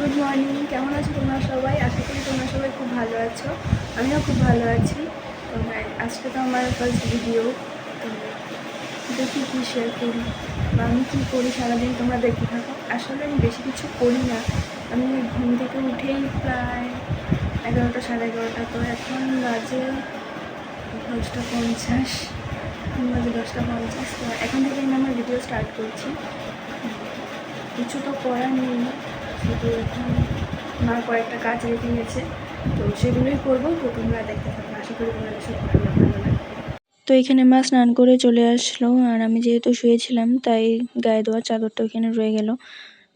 Good morning কেমন আছো তোমরা সবাই? আশা করি তোমরা সবাই খুব ভালো আছো। আমিও খুব ভালো আছি। তো হ্যাঁ, আজকে তো আমার ফার্স্ট ভিডিও তো দেখি কী শেয়ার করি। বা আমি কী করি সারাদিন তোমরা দেখতে থাকো। আসলে আমি বেশি কিছু করি না। আমি ঘুম থেকে উঠেই প্রায় এগারোটা সাড়ে এগারোটা। তো এখন বাজে দশটা পঞ্চাশ। বাজে দশটা পঞ্চাশ। তো এখন থেকে আমি আমার ভিডিও স্টার্ট করছি। কিছু তো করার নেই। শুধু কয়েকটা কাজ রেখে গেছে তো সেগুলোই করব, তো তোমরা দেখতে থাকো। আশা করি তোমাদের সব ভালো ভালো লাগবে। তো এখানে মা স্নান করে চলে আসলো, আর আমি যেহেতু শুয়েছিলাম, তাই গায়ে দেওয়া চাদরটা ওখানে রয়ে গেল,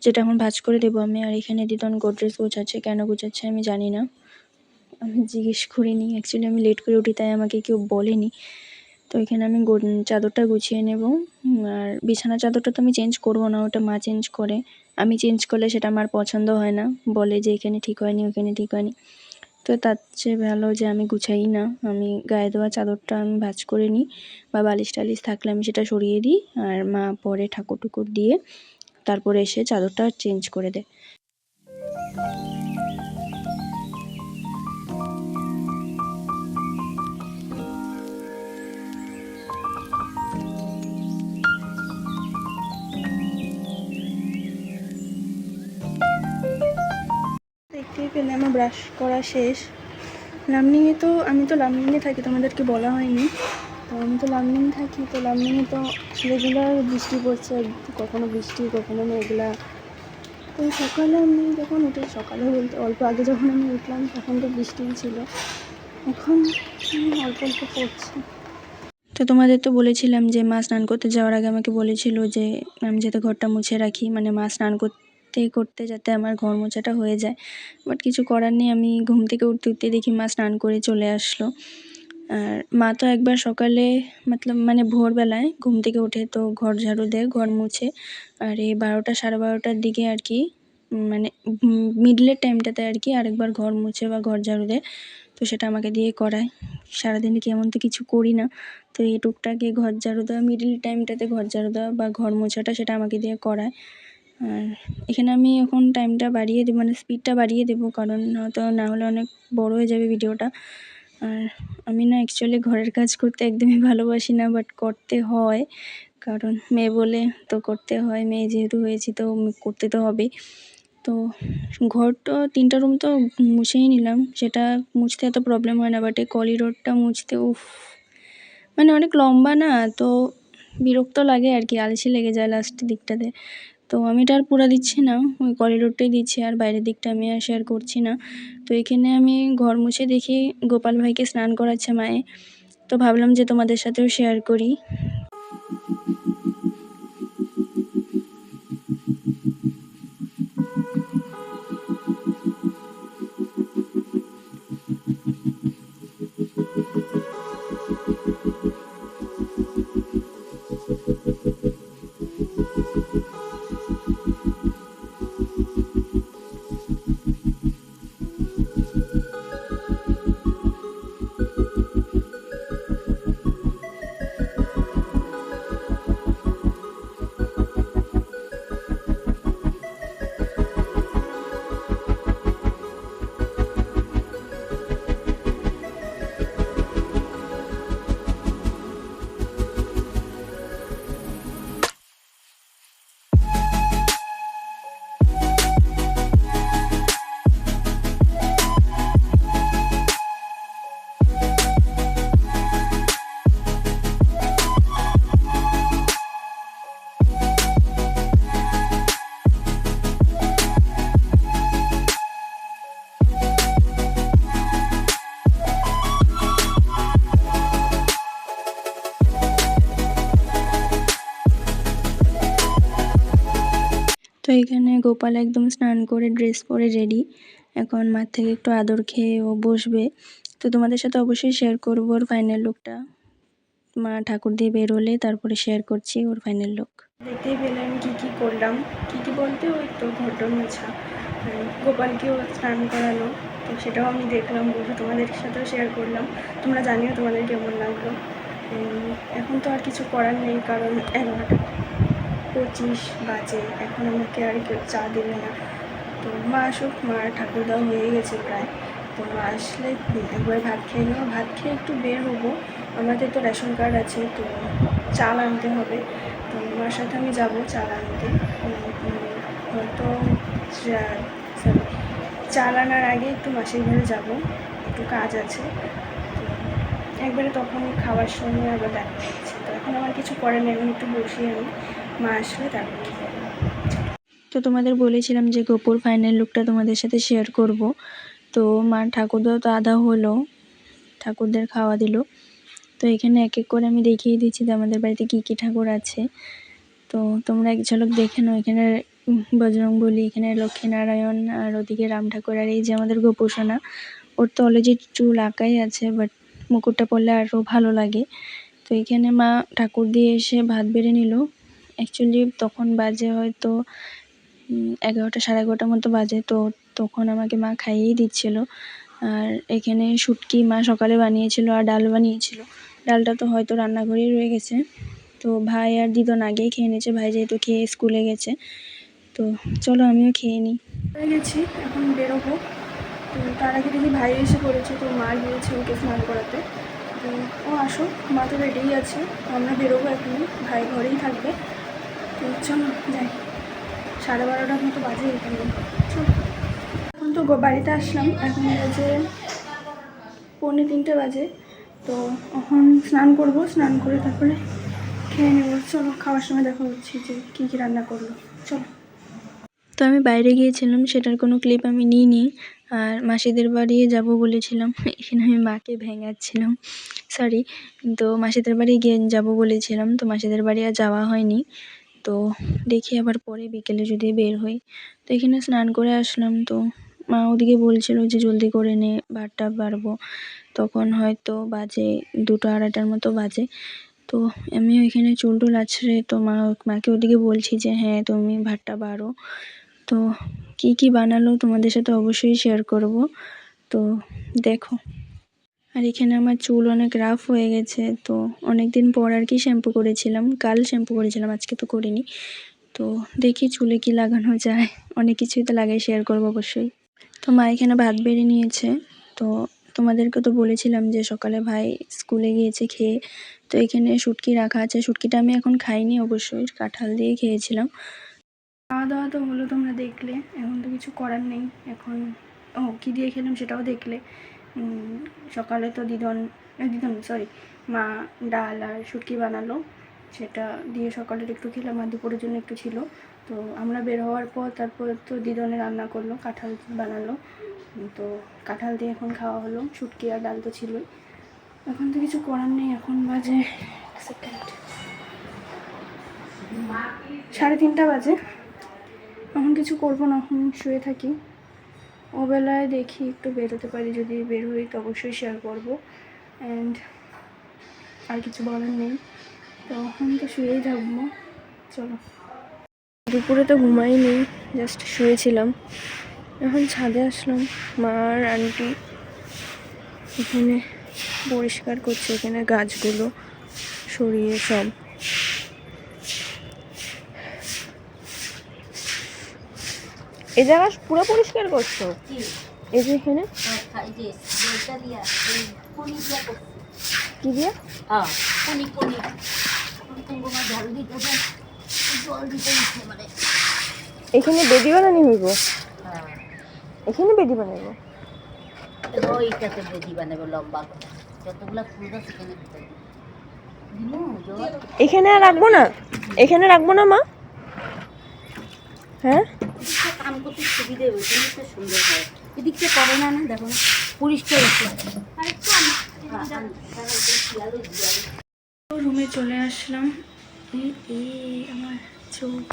যেটা এখন ভাঁজ করে দেবো আমি। আর এখানে দিদন গোদরেজ গোছাচ্ছে, কেন গোছাচ্ছে আমি জানি না। আমি জিজ্ঞেস করিনি অ্যাকচুয়ালি আমি লেট করে উঠি, তাই আমাকে কেউ বলেনি। তো এখানে আমি চাদরটা গুছিয়ে নেব। আর বিছানা চাদরটা তো আমি চেঞ্জ করব না, ওটা মা চেঞ্জ করে। আমি চেঞ্জ করলে সেটা আমার পছন্দ হয় না। বলে যে এখানে ঠিক হয়নি, ওখানে ঠিক হয়নি। তো তার চেয়ে ভালো যে আমি গুছাই না। আমি গায়ে দেওয়া চাদরটা আমি ভাজ করে নিই বা বালিশ টালিশ থাকলে আমি সেটা সরিয়ে দিই আর মা পরে ঠাকুর টুকুর দিয়ে তারপরে এসে চাদরটা চেঞ্জ করে দেয়। ব্রাশ করা শেষ। লামনিংয়ে তো, আমি তো লামনিংয়ে থাকি, তোমাদেরকে বলা হয়নি। তো আমি তো লামনিং থাকি, তো লামনিংয়ে তো রেগুলার বৃষ্টি পড়ছে, কখনো বৃষ্টি, কখনো মেঘলা। তো সকালে আমি যখন উঠে, সকালে বলতে অল্প আগে যখন আমি উঠলাম, তখন তো বৃষ্টিই ছিল। এখন অল্প অল্প পড়ছে। তো তোমাদের তো বলেছিলাম যে মা স্নান করতে যাওয়ার আগে আমাকে বলেছিল যে আমি যাতে ঘরটা মুছে রাখি মানে মা স্নান করতে করতে করতে যাতে আমার ঘর মোছাটা হয়ে যায়। বাট কিছু করার নেই, আমি ঘুম থেকে উঠতে উঠতে দেখি মা স্নান করে চলে আসলো। আর মা তো একবার সকালে মতলব মানে ভোরবেলায় ঘুম থেকে উঠে তো ঘর ঝাড়ু দেয়, ঘর মুছে। আর এই বারোটা, সাড়ে বারোটার দিকে আর কি মানে মিডলের টাইমটাতে আর কি আরেকবার ঘর মুছে বা ঘর ঝাড়ু দেয়। তো সেটা আমাকে দিয়ে করায়। সারাদিনে কি এমন তো কিছু করি না। তো এই টুকটাকে ঘর ঝাড়ু দেওয়া মিডল টাইমটাতে ঘর ঝাড়ু দেওয়া বা ঘর মোছাটা সেটা আমাকে দিয়ে করায়। আর এখানে আমি এখন টাইমটা বাড়িয়ে দেবো মানে স্পিডটা বাড়িয়ে দেবো, কারণ হয়তো না হলে অনেক বড় হয়ে যাবে ভিডিওটা আর আমি না অ্যাকচুয়ালি ঘরের কাজ করতে একদমই ভালোবাসি না বাট করতে হয়। কারণ মেয়ে বলে তো করতে হয়, মেয়ে যেহেতু হয়েছি তো করতে তো হবেই। তো ঘর তো তিনটা রুম তো মুছেই নিলাম, সেটা মুছতে এত প্রবলেম হয় না বাট এই কলিডোরটা মুছতে, উফ। মানে অনেক লম্বা না, তো বিরক্ত লাগে আর কি, আলসি লেগে যায় লাস্টের দিকটাতে। তো আমি এটা আর পুরা দিচ্ছি না, ওই করিডোরটাই দিচ্ছি, আর বাইরের দিকটা আমি আর শেয়ার করছি না। তো এখানে আমি ঘর মুছে দেখি, গোপাল ভাইকে স্নান করাচ্ছে মায়ে। তো ভাবলাম যে তোমাদের সাথেও শেয়ার করি। গোপাল একদম স্নান করে ড্রেস পরে রেডি এখন মার থেকে একটু আদর খেয়ে ও বসবে। তো তোমাদের সাথে অবশ্যই শেয়ার করব ওর ফাইনাল লুকটা মা ঠাকুর দিয়ে বেরোলে তারপরে শেয়ার করছি ওর ফাইনাল লুক দেখতেই পেলে আমি কী কী করলাম। কী কী বলতে ওই তো ঘটন মোছা। আর গোপালকেও স্নান করালো। তো সেটাও আমি দেখলাম বসে তোমাদের সাথেও শেয়ার করলাম। তোমরা জানিও তোমাদের কেমন লাগল। এখন তো আর কিছু করার নেই কারণ এগারোটা। পঁচিশ বাজে। এখন আমাকে আর কেউ চা দেবে না। তো মা আসুক মার ঠাকুর দেওয়া হয়ে গেছে প্রায়। তো মা আসলে একবার ভাত খেয়ে নেব। ভাত খেয়ে একটু বের হব। আমাদের তো রেশন কার্ড আছে, তো চাল আনতে হবে। তো মার সাথে আমি যাব চাল আনতে। হয়তো চাল আনার আগে একটু মাসির ঘরে যাব। একটু কাজ আছে। একবারে তখন খাওয়ার সময় আবার দেখা হচ্ছে। তো এখন আমার কিছু করার নেই একটু বসি আমি। মা আসলে তো তোমাদের বলেছিলাম যে গোপুর ফাইনাল লুকটা তোমাদের সাথে শেয়ার করব। তো মা ঠাকুরদাও তো আধা হলো ঠাকুরদের খাওয়া দিল। তো এখানে এক এক করে আমি দেখিয়ে দিচ্ছি যে আমাদের বাড়িতে কী কী ঠাকুর আছে। তো তোমরা এক ঝলক দেখে নাও এখানে উম, বজরং বলি এখানে লক্ষ্মীনারায়ণ আর ওদিকে রাম ঠাকুর আর এই যে আমাদের গোপুসোনা ওর তো অলরেডি চুল আঁকাই আছে বাট মুকুটটা পরলে আরও ভালো লাগে। তো এখানে মা ঠাকুর দিয়ে এসে ভাত বেড়ে নিল। অ্যাকচুয়ালি তখন বাজে হয়তো এগারোটা সাড়ে এগারোটার মতো বাজে। তো তখন আমাকে মা খাইয়েই দিচ্ছিল। আর এখানে শুটকি মা সকালে বানিয়েছিল আর ডাল বানিয়েছিল। ডালটা তো হয়তো রান্নাঘরেই রয়ে গেছে। তো ভাই আর দিদন আগেই খেয়ে নিয়েছে। ভাই যেহেতু খেয়ে স্কুলে গেছে। তো চলো আমিও খেয়ে নিই। গেছি, এখন বেরোবো। তো তার আগে দেখি ভাই এসে পড়েছে। তো মা গিয়েছে ওকে স্নান করাতে। তো ও আসো মা তো রেডিই আছে। আমরা বেরোবো এখন ভাই ঘরেই থাকবে। চলো, যাই। সাড়ে বারোটার মতো বাজে এখানে। এখন তো বাড়িতে আসলাম। এখন বাজে পৌনে তিনটে বাজে। তো এখন স্নান করব, স্নান করে তারপরে খেয়ে নেব। চলো, খাওয়ার সময় দেখা হচ্ছে যে কী কী রান্না করল। চলো। তো আমি বাইরে গিয়েছিলাম, সেটার কোনো ক্লিপ আমি নিইনি। আর মাসিদের বাড়ি যাব বলেছিলাম। এখানে আমি মাকে ভেঙাচ্ছিলাম। সরি তো মাসিদের বাড়ি গিয়ে যাব বলেছিলাম। তো মাসিদের বাড়ি আর যাওয়া হয়নি। তো দেখি আবার পরে বিকেলে যদি বের হই। তো এখানে স্নান করে আসলাম তো। মা ওদিকে বলছিল যে জলদি করে নে, ভাতটা বাড়বো। তখন হয়তো বাজে দুটো আড়াইটার মতো বাজে। তো আমি ওইখানে চুল টুল আছড়ে তো মা, মাকে ওদিকে বলছি যে হ্যাঁ তুমি ভাতটা বাড়ো। তো কি কি বানালো তোমাদের সাথে অবশ্যই শেয়ার করব। তো দেখো। আর এখানে আমার চুল অনেক রাফ হয়ে গেছে, তো অনেক দিন পর আর কি শ্যাম্পু করেছিলাম। কাল শ্যাম্পু করেছিলাম, আজকে তো করিনি। তো দেখি চুলে কি লাগানো যায়। অনেক কিছুই তো লাগাই শেয়ার করব অবশ্যই। তো মা এখানে ভাত বেড়ে নিয়েছে, তো তোমাদেরকে তো বলেছিলাম যে সকালে ভাই স্কুলে গিয়েছে খেয়ে, তো এখানে শুটকি রাখা আছে। শুটকিটা আমি এখন খাইনি অবশ্যই, কাঁঠাল দিয়ে খেয়েছিলাম। খাওয়া দাওয়া তো হলো তোমরা দেখলে, এখন তো কিছু করার নেই। এখন ও কী দিয়ে খেলাম সেটাও দেখলে। সকালে তো দিদন দিদন সরি মা ডাল আর শুটকি বানালো। সেটা দিয়ে সকালের একটু খেলাম আর দুপুরের জন্য একটু ছিল। তো আমরা বের হওয়ার পর তারপর তো দিদনে রান্না করল, কাঁঠাল বানালো। তো কাঁঠাল দিয়ে এখন খাওয়া হলো, শুটকি আর ডাল তো ছিলই। এখন তো কিছু করার নেই, এখন বাজে সেকেন্ড সাড়ে তিনটা বাজে। এখন কিছু করব না, এখন শুয়ে থাকি। ওবেলায় দেখি একটু বেরোতে পারি, যদি বের হই তো অবশ্যই শেয়ার করব। অ্যান্ড আর কিছু বলার নেই। তো এখন তো শুয়েই থাকব। চলো। দুপুরে তো ঘুমাইনি জাস্ট শুয়েছিলাম। এখন ছাদে আসলাম, মা আর আন্টি এখানে পরিষ্কার করছে, এখানে গাছগুলো সরিয়ে সব। এই জায়গা পুরো পরিষ্কার করছ? এই যে এখানে? করছি। কি দিয়ে? দিতে জল দিতে মানে। এখানে বেদি বানানি হইব? হ্যাঁ। এখানে বেদি ওইটাতে বেদি বানাবো লম্বা যতগুলা ফুল গাছ এখানে রাখব না? এখানে রাখব না মা? হ্যাঁ? কাম করতে সুবিধে হবে, জিনিসটা সুন্দর হয়। এদিকটা করে না না, দেখো পরিষ্কার হচ্ছে। রুমে চলে আসলাম। আমার চোখ।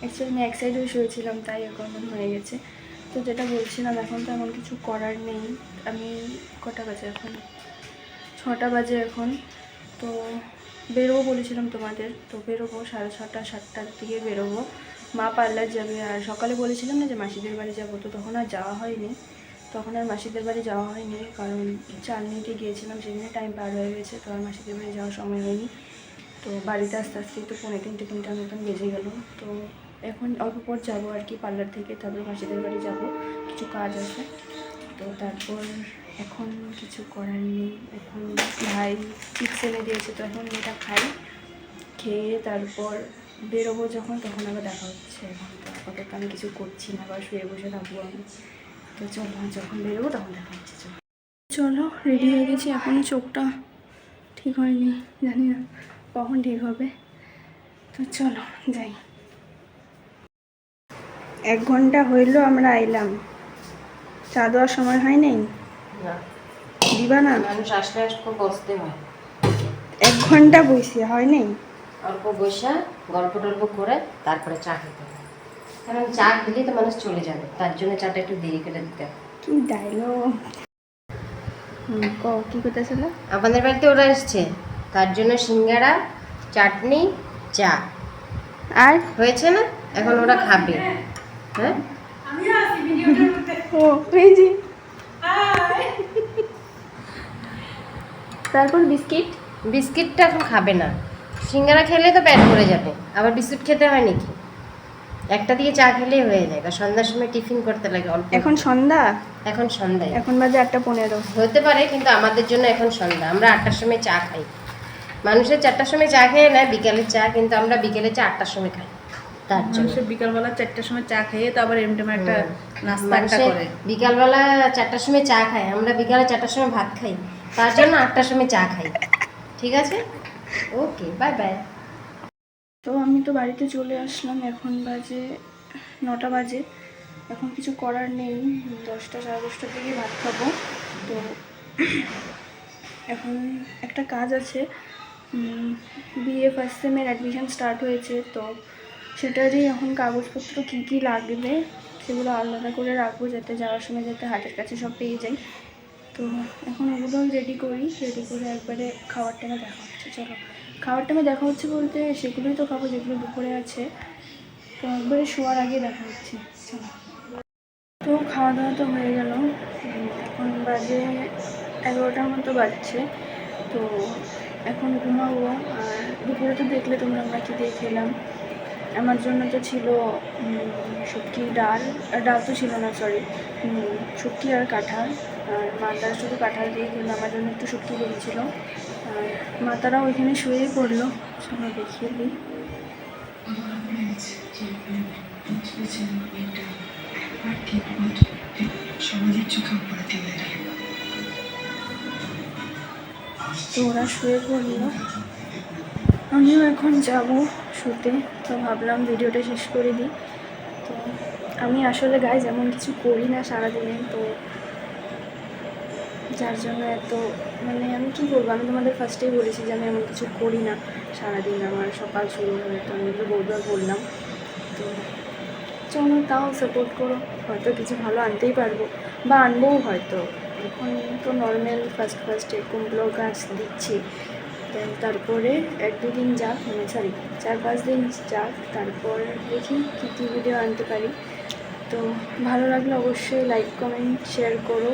অ্যাকচুয়ালি আমি এক সাইডেও শুয়েছিলাম তাই এখন হয়ে গেছে। তো যেটা বলছিলাম এখন তো এমন কিছু করার নেই। আমি কটা বাজে এখন? ছটা বাজে এখন। তো বেরোবো বলেছিলাম তোমাদের। তো বেরোবো সাড়ে ছটা সাতটার দিকে বেরোবো। মা পার্লার যাবে, আর সকালে বলেছিলাম না যে মাসিদের বাড়ি যাব, তো তখন আর যাওয়া হয়নি। তখন আর মাসিদের বাড়ি যাওয়া হয়নি, কারণ চাল নিতে গিয়েছিলাম, সেখানে টাইম পার হয়ে গেছে, তো আর মাসিদের বাড়ি যাওয়ার সময় হয়নি। তো বাড়িতে আস্তে আস্তে তো পৌনে তিনটে তিনটার মতন বেজে গেল। তো এখন অল্প পর যাব আর কি পার্লার থেকে, তারপর মাসিদের বাড়ি যাব, কিছু কাজ আছে। তো তারপর এখন কিছু করার নেই, এখন ভাই চিপস এনে দিয়েছে, তো এখন এটা খাই, খেয়ে তারপর বেরোবো যখন তখন আবার দেখা হচ্ছে। এখন তো আপাতত আমি কিছু করছি না বা শুয়ে বসে থাকব আমি। তো চলো যখন বেরোবো তখন দেখা হচ্ছে চলো। চলো রেডি হয়ে গেছি এখনও চোখটা ঠিক হয়নি জানি না কখন ঠিক হবে। তো চলো যাই। এক ঘণ্টা হইল আমরা আইলাম। চা দেওয়ার সময় হয় নাই? দিবা না? মানুষ আসলে আসলে বসতে হয়। এক ঘণ্টা বসে হয় নাই? অল্প বসে গল্প টল্প করে তারপরে চা খেতে হয় কারণ চা খেলেই তো মানুষ চলে যাবে তার জন্য চাটা একটু দেরি করে দিতে কি হুম ক আমাদের বাড়িতে ওরা এসছে তার জন্য সিঙ্গারা চাটনি চা। আর? হয়েছে না? এখন ওরা খাবে। হ্যাঁ? তারপর বিস্কিট? বিস্কিটটা এখন খাবে না। সিঙ্গারা খেলে তো পেট ভরে যাবে। আবার বিস্কুট খেতে হয় নাকি? একটা দিয়ে চা খেলেই হয়ে যায় বা সন্ধ্যার সময় টিফিন করতে লাগে অল্প। এখন সন্ধ্যা? এখন সন্ধ্যা এখন বাজে আটটা পনেরো। হতে পারে কিন্তু আমাদের জন্য এখন সন্ধ্যা। আমরা আটটার সময় চা খাই। মানুষের চারটার সময় চা খেয়ে নেয় বিকালের চা কিন্তু আমরা বিকেলে চা আটটার সময় খাই। তার জন্য। বিকালবেলা চারটার সময় চা খেয়ে তো আবার এমনি একটা নাস্তা করে। বিকালবেলা চারটার সময় চা খায় আমরা বিকালে চারটার সময় ভাত খাই। তার জন্য আটটার সময় চা খাই। ঠিক আছে? ওকে বাই বাই তো আমি তো বাড়িতে চলে আসলাম, এখন বাজে নটা বাজে। এখন কিছু করার নেই, দশটা, সাড়ে দশটার দিকে ভাত খাব। তো এখন একটা কাজ আছে বিএ ফার্স্ট সেমের অ্যাডমিশন স্টার্ট হয়েছে, তো সেটারই এখন কাগজপত্র কী কী লাগবে সেগুলো আলাদা করে রাখব যাতে যাওয়ার সময় যাতে হাতের কাছে সব পেয়ে যাই। তো এখন ওগুলো রেডি করি রেডি করে একবারে খাওয়ার টাইমে দেখা হচ্ছে, চলো। খাওয়ার টাইমে দেখা হচ্ছে বলতে সেগুলোই তো খাব যেগুলো দুপুরে আছে। তো একবারে শোয়ার আগে দেখা হচ্ছে, চলো। তো খাওয়া দাওয়া তো হয়ে গেল। এখন বাজে এগারোটার মতো বাজছে। তো এখন ঘুমাবো। আর দুপুরে তো দেখলে তোমরা আমরা কি দিয়ে খেলাম। আমার জন্য তো ছিল উম, ডাল ডাল তো ছিল না সরি শুটকি আর কাঁঠাল। আর মাতারা শুধু কাঁঠাল দিয়ে কিন্তু আমার জন্য একটু শুটকি করেছিল। আর মাতারাও ওইখানে শুয়েই পড়ল। চলো দেখিয়ে দিই। তো ওরা শুয়ে পড়ল। আমিও এখন যাব। শুতে, তো ভাবলাম ভিডিওটা শেষ করে দিই। তো আমি আসলে গায়ে যেমন কিছু করি না সারাদিনে, তো যার জন্য এত মানে আমি কী করব আমি তোমাদের ফার্স্টেই বলেছি যে আমি এমন কিছু করি না সারাদিন আমার সকাল শুরু হয়ে, তো আমি তো বৌদা বললাম। তো চলো তাও সাপোর্ট করো, হয়তো কিছু ভালো আনতেই পারব, বা আনবোও হয়তো। এখন তো নর্মাল ফার্স্ট ফার্স্ট এরকম ব্লগ গাছ দিচ্ছি। দেন, তারপরে এক দু দিন যাক মানে সরি চার পাঁচ দিন যাক, তারপর দেখি কী কী ভিডিও আনতে পারি। তো ভালো লাগলে অবশ্যই লাইক কমেন্ট শেয়ার করো।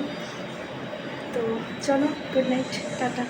তো চলো গুড নাইট টাটা।